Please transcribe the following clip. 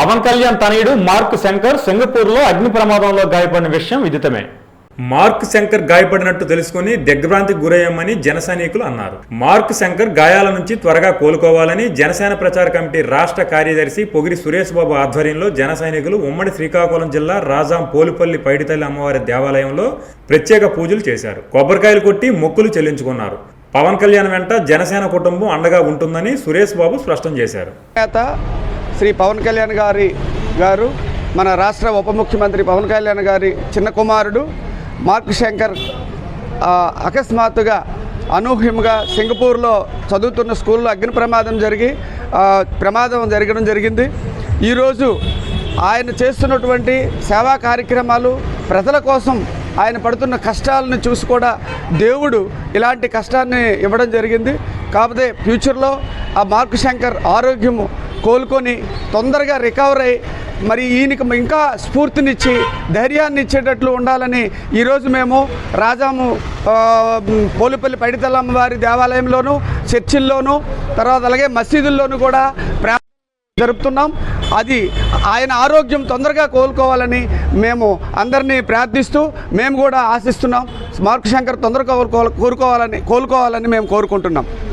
పవన్ కళ్యాణ్ తనయుడు మార్క్ శంకర్ సింగపూర్లో అగ్ని ప్రమాదంలో గాయపడిన విషయం విదితమే. మార్క్ శంకర్ గాయపడినట్టు తెలుసుకుని దిగ్భ్రాంతికి గురయ్యామని జన సైనికులు అన్నారు. మార్క్ శంకర్ గాయాల నుంచి త్వరగా కోలుకోవాలని జనసేన ప్రచార కమిటీ రాష్ట్ర కార్యదర్శి పొగిరి సురేష్ బాబు ఆధ్వర్యంలో జన సైనికులు ఉమ్మడి శ్రీకాకుళం జిల్లా రాజాం పోలిపల్లి పైడితల్లి అమ్మవారి దేవాలయంలో ప్రత్యేక పూజలు చేశారు. కొబ్బరికాయలు కొట్టి మొక్కులు చెల్లించుకున్నారు. పవన్ కళ్యాణ్ వెంట జనసేన కుటుంబం అండగా ఉంటుందని సురేష్ బాబు స్పష్టం చేశారు. శ్రీ పవన్ కళ్యాణ్ గారి గారు మన రాష్ట్ర ఉప ముఖ్యమంత్రి పవన్ కళ్యాణ్ గారి చిన్న కుమారుడు మార్క్ శంకర్ అకస్మాత్తుగా అనూహ్యంగా సింగపూర్లో చదువుతున్న స్కూల్లో అగ్ని ప్రమాదం జరిగి ప్రమాదం జరగడం జరిగింది. ఈరోజు ఆయన చేస్తున్నటువంటి సేవా కార్యక్రమాలు ప్రజల కోసం ఆయన పడుతున్న కష్టాలను చూసి కూడా దేవుడు ఇలాంటి కష్టాన్ని ఇవ్వడం జరిగింది. కాకపోతే ఫ్యూచర్లో ఆ మార్క్ శంకర్ ఆరోగ్యము కోలుకొని తొందరగా రికవర్ అయ్యి మరి ఈయనకి ఇంకా స్ఫూర్తినిచ్చి ధైర్యాన్ని ఇచ్చేటట్లు ఉండాలని ఈరోజు మేము రాజాము ఆ, పోలుపల్లి పైడితల్లమ్మ వారి దేవాలయంలోను చర్చిల్లోనూ తర్వాత అలాగే మసీదుల్లోనూ కూడా జరుపుతున్నాం. అది ఆయన ఆరోగ్యం తొందరగా కోలుకోవాలని మేము అందరినీ ప్రార్థిస్తూ మేము కూడా ఆశిస్తున్నాం. మార్కు శంకర్ తొందరగా కోలుకో కోరుకోవాలని కోలుకోవాలని మేము కోరుకుంటున్నాం.